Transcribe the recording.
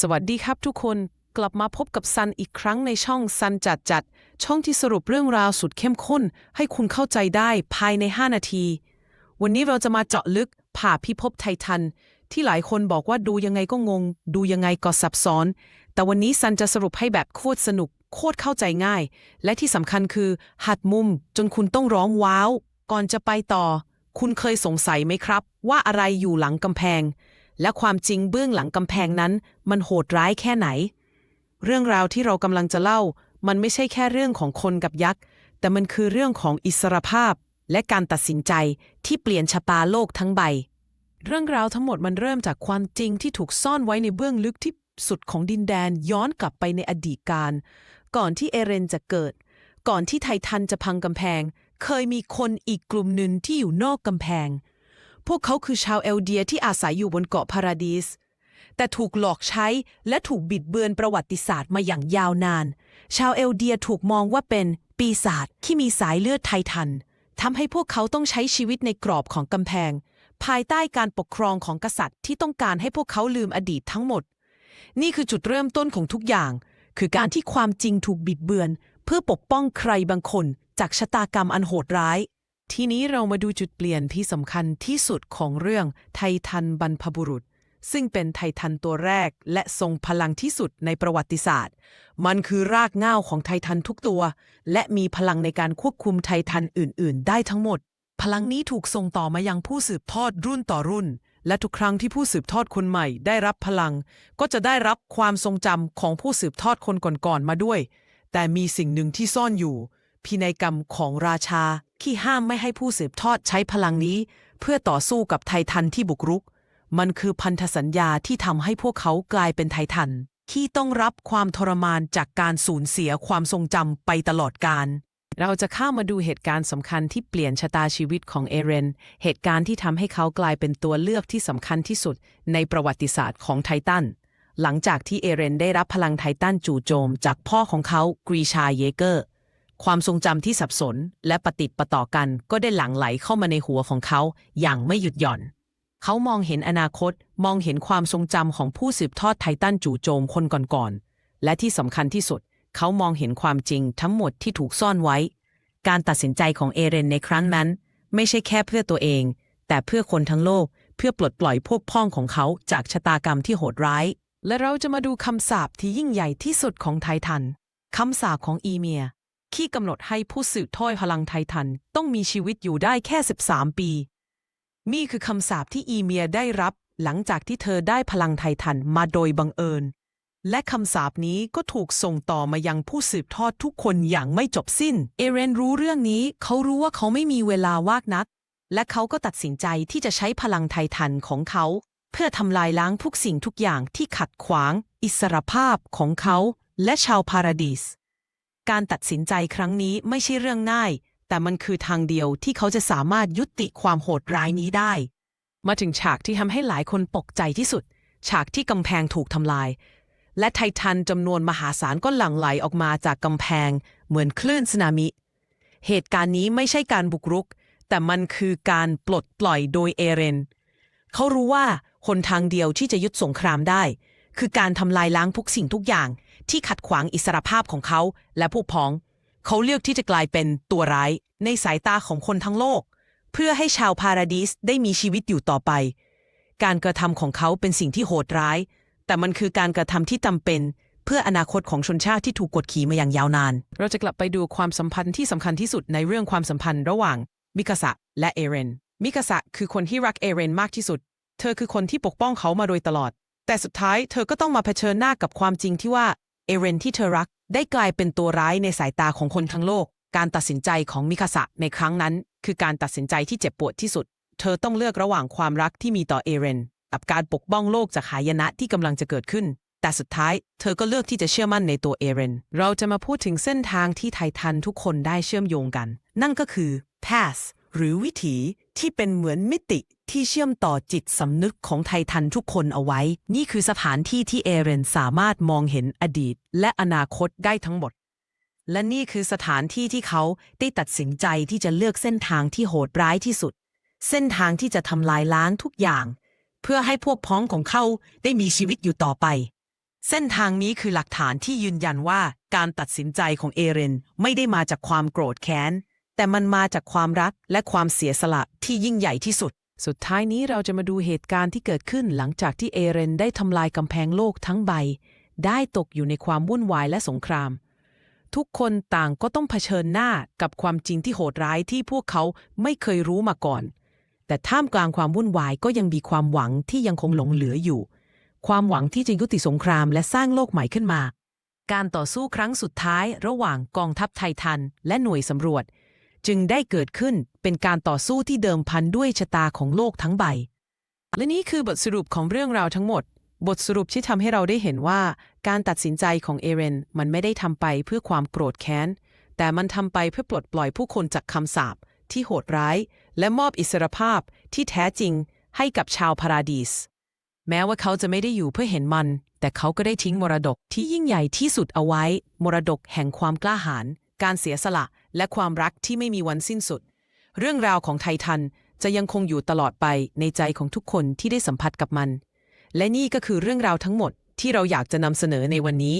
สวัสดีครับทุกคนกลับมาพบกับซันอีกครั้งในช่องซันจัดจัด ช่องที่สรุปเรื่องราวสุดเข้มข้น ให้คุณเข้าใจได้ภายใน 5 นาที วันนี้เราจะมาเจาะลึกผ่าพิภพไททัน ที่หลายคนบอกว่าดูยังไงก็งง ดูยังไงก็ซับซ้อน แต่วันนี้ซันจะสรุปให้แบบโคตรสนุก โคตรเข้าใจง่าย และที่สำคัญคือ หัดมุมจนคุณต้องร้องว้าว ก่อนจะไปต่อ คุณเคยสงสัยไหมครับ ว่าอะไรอยู่หลังกำแพง และความจริงเบื้องหลังกำแพงนั้น มันโหดร้ายแค่ไหน เรื่องราวที่เรากำลังจะเล่า มันไม่ใช่แค่เรื่องของคนกับยักษ์ แต่มันคือเรื่องของอิสรภาพ และการตัดสินใจที่เปลี่ยนชะตาโลกทั้งใบ เรื่องราวทั้งหมดมันเริ่มจากความจริงที่ถูกซ่อนไว้ในเบื้องลึกที่สุดของดินแดนย้อนกลับไปในอดีตการ ก่อนที่เอเรนจะเกิด ก่อนที่ไททันจะพังกำแพง เคยมีคนอีกกลุ่มหนึ่งที่อยู่นอกกำแพง พวกเขาคือชาวเอลเดียที่อาศัยอยู่บนเกาะพาราดิส แต่ถูกหลอกใช้และถูกบิดเบือนประวัติศาสตร์มาอย่างยาวนาน ชาวเอลเดียถูกมองว่าเป็นปีศาจที่มีสายเลือดไททันทำให้พวกเขาต้องใช้ชีวิตในกรอบของกำแพง ภายใต้การปกครองของกษัตริย์ที่ต้องการให้พวกเขาลืมอดีตทั้งหมด นี่คือจุดเริ่มต้นของทุกอย่าง คือการที่ความจริงถูกบิดเบือน เพื่อปกป้องใครบางคนจากชะตากรรมอันโหดร้าย ทีนี้เรามาดูจุดเปลี่ยนที่สำคัญที่สุดของเรื่องไททันบรรพบุรุษ ซึ่งเป็นไททันตัวแรกและทรงพลังที่สุดในประวัติศาสตร์ มันคือรากเหง้าของไททันทุกตัว และมีพลังในการควบคุมไททันอื่น ๆ ได้ทั้งหมด พลังนี้ถูกส่งต่อมายังผู้สืบทอดรุ่นต่อรุ่น และทุกครั้งที่ผู้สืบทอดคนใหม่ ได้รับพลัง ก็จะได้รับความทรงจำของผู้สืบทอดคนก่อนๆมาด้วย แต่มีสิ่งหนึ่งที่ซ่อนอยู่ พินัยกรรมของราชาที่ห้ามไม่ให้ผู้สืบทอดใช้พลังนี้ เพื่อต่อสู้กับไททันที่บุกรุก มันคือพันธสัญญาที่ทำให้พวกเขากลายเป็นไททัน ที่ต้องรับความทรมานจากการสูญเสียความทรงจำไปตลอดกาลเราจะเข้ามาดูเหตุการณ์สำคัญที่เปลี่ยนชะตาชีวิตของเอเรน เหตุการณ์ที่ทำให้เขากลายเป็นตัวเลือกที่สำคัญที่สุดในประวัติศาสตร์ของไททัน หลังจากที่เอเรนได้รับพลังไททันจู่โจมจากพ่อของเขากรีชาเยเกอร์ ความทรงจำที่สับสนและปฏิดประต่อกันก็ได้หลั่งไหลเข้ามาในหัวของเขาอย่างไม่หยุดหย่อน เขามองเห็นอนาคตมองเห็นความทรงจำของผู้สืบทอดไททันจู่โจมคนก่อนๆ และที่สำคัญที่สุด เขามองเห็นความจริงทั้งหมดที่ถูกซ่อนไว้ การตัดสินใจของเอเรนในครั้งนั้น ไม่ใช่แค่เพื่อตัวเอง แต่เพื่อคนทั้งโลก เพื่อปลดปล่อยพวกพ้องของเขาจากชะตากรรมที่โหดร้าย และเราจะมาดูคำสาปที่ยิ่งใหญ่ที่สุดของไททันคำสาปของอีเมีย ที่กำหนดให้ผู้สืบทอดพลังไททันต้องมีชีวิตอยู่ได้แค่ 13 ปี นี่คือคำสาปที่อีเมียได้รับหลังจากที่เธอได้พลังไททันมาโดยบังเอิญ และคำสาปนี้ก็ถูกส่งต่อมายังผู้สืบทอดทุกคนอย่างไม่จบสิ้น เอเรนรู้เรื่องนี้เขารู้ว่าเขาไม่มีเวลาวากนัก และเขาก็ตัดสินใจที่จะใช้พลังไททันของเขา เพื่อทำลายล้างทุกสิ่งทุกอย่างที่ขัดขวาง อิสรภาพของเขา และชาวพาราดิส การตัดสินใจครั้งนี้ไม่ใช่เรื่องง่าย แต่มันคือทางเดียวที่เขาจะสามารถยุติความโหดร้ายนี้ได้ มาถึงฉากที่ทำให้หลายคนตกใจที่สุด ฉากที่กำแพงถูกทำลาย และไททันจำนวนมหาศาลก็หลั่งไหลออกมาจากกำแพง เหมือนคลื่นสึนามิ เหตุการณ์นี้ไม่ใช่การบุกรุก แต่มันคือการปลดปล่อยโดยเอเรน เขารู้ว่าหนทางเดียวที่จะยุดสงครามได้ คือการทำลายล้างทุกสิ่งทุกอย่าง ที่ขัดขวางอิสรภาพของเขาและพวกพ้อง เขาเลือกที่จะกลายเป็นตัวร้ายในสายตาของคนทั้งโลก เพื่อให้ชาวพาราดิสได้มีชีวิตอยู่ต่อไป การกระทำของเขาเป็นสิ่งที่โหดร้าย แต่มันคือการกระทำที่จำเป็น เพื่ออนาคตของชนชาติที่ถูกกดขี่มาอย่างยาวนาน เราจะกลับไปดูความสัมพันธ์ที่สำคัญที่สุดในเรื่องความสัมพันธ์ระหว่างมิคาสะและเอเรน มิคาสะคือคนที่รักเอเรนมากที่สุด เธอคือคนที่ปกป้องเขามาโดยตลอด แต่สุดท้ายเธอก็ต้องมาเผชิญหน้ากับความจริงที่ว่า เอเรนที่เธอรักได้กลายเป็นตัวร้ายในสายตาของคนทั้งโลก การตัดสินใจของมิคาสะในครั้งนั้น คือการตัดสินใจที่เจ็บปวดที่สุด เธอต้องเลือกระหว่างความรักที่มีต่อเอเรนกับการปกป้องโลกจากหายนะที่กำลังจะเกิดขึ้น แต่สุดท้ายเธอก็เลือกที่จะเชื่อมั่นในตัวเอเรน เราจะมาพูดถึงเส้นทางที่ไททันทุกคนได้เชื่อมโยงกัน นั่นก็คือ path หรือวิถีที่เป็นเหมือนมิติ ที่เชื่อมต่อจิตสำนึกของไททันทุกคนเอาไว้ นี่คือสถานที่ที่เอเรนสามารถมองเห็นอดีต และอนาคตได้ทั้งหมด และนี่คือสถานที่ที่เขาได้ตัดสินใจที่จะเลือกเส้นทางที่โหดร้ายที่สุด เส้นทางที่จะทำลายล้างทุกอย่าง เพื่อให้พวกพ้องของเขาได้มีชีวิตอยู่ต่อไป เส้นทางนี้คือหลักฐานที่ยืนยันว่าการตัดสินใจของเอเรนไม่ได้มาจากความโกรธแค้น แต่มันมาจากความรักและความเสียสละที่ยิ่งใหญ่ที่สุด สุดท้ายนี้เราจะมาดูเหตุการณ์ที่เกิดขึ้นหลังจากที่เอเรนได้ทำลายกำแพงโลกทั้งใบ ได้ตกอยู่ในความวุ่นวายและสงคราม ทุกคนต่างก็ต้องเผชิญหน้ากับความจริงที่โหดร้ายที่พวกเขาไม่เคยรู้มาก่อน แต่ท่ามกลางความวุ่นวายก็ยังมีความหวังที่ยังคงหลงเหลืออยู่ ความหวังที่จะยุติสงครามและสร้างโลกใหม่ขึ้นมา การต่อสู้ครั้งสุดท้าย ระหว่างกองทัพไททันและหน่วยสำรวจ จึงได้เกิดขึ้นเป็นการต่อสู้ที่เดิมพันด้วยชะตาของโลกทั้งใบ และนี่คือบทสรุปของเรื่องราวทั้งหมด บทสรุปที่ทำให้เราได้เห็นว่า การตัดสินใจของเอเรนมันไม่ได้ทำไปเพื่อความโกรธแค้น แต่มันทำไปเพื่อปลดปล่อยผู้คนจากคำสาปที่โหดร้าย และมอบอิสรภาพที่แท้จริงให้กับชาวพาราดีสแม้ว่าเขาจะไม่ได้อยู่เพื่อเห็นมัน แต่เขาก็ได้ทิ้งมรดกที่ยิ่งใหญ่ที่สุดเอาไว้ มรดกแห่งความกล้าหาญ การเสียสละ และความรักที่ไม่มีวันสิ้นสุด เรื่องราวของไททันจะยังคงอยู่ตลอดไปในใจของทุกคนที่ได้สัมผัสกับมัน และนี่ก็คือเรื่องราวทั้งหมดที่เราอยากจะนำเสนอในวันนี้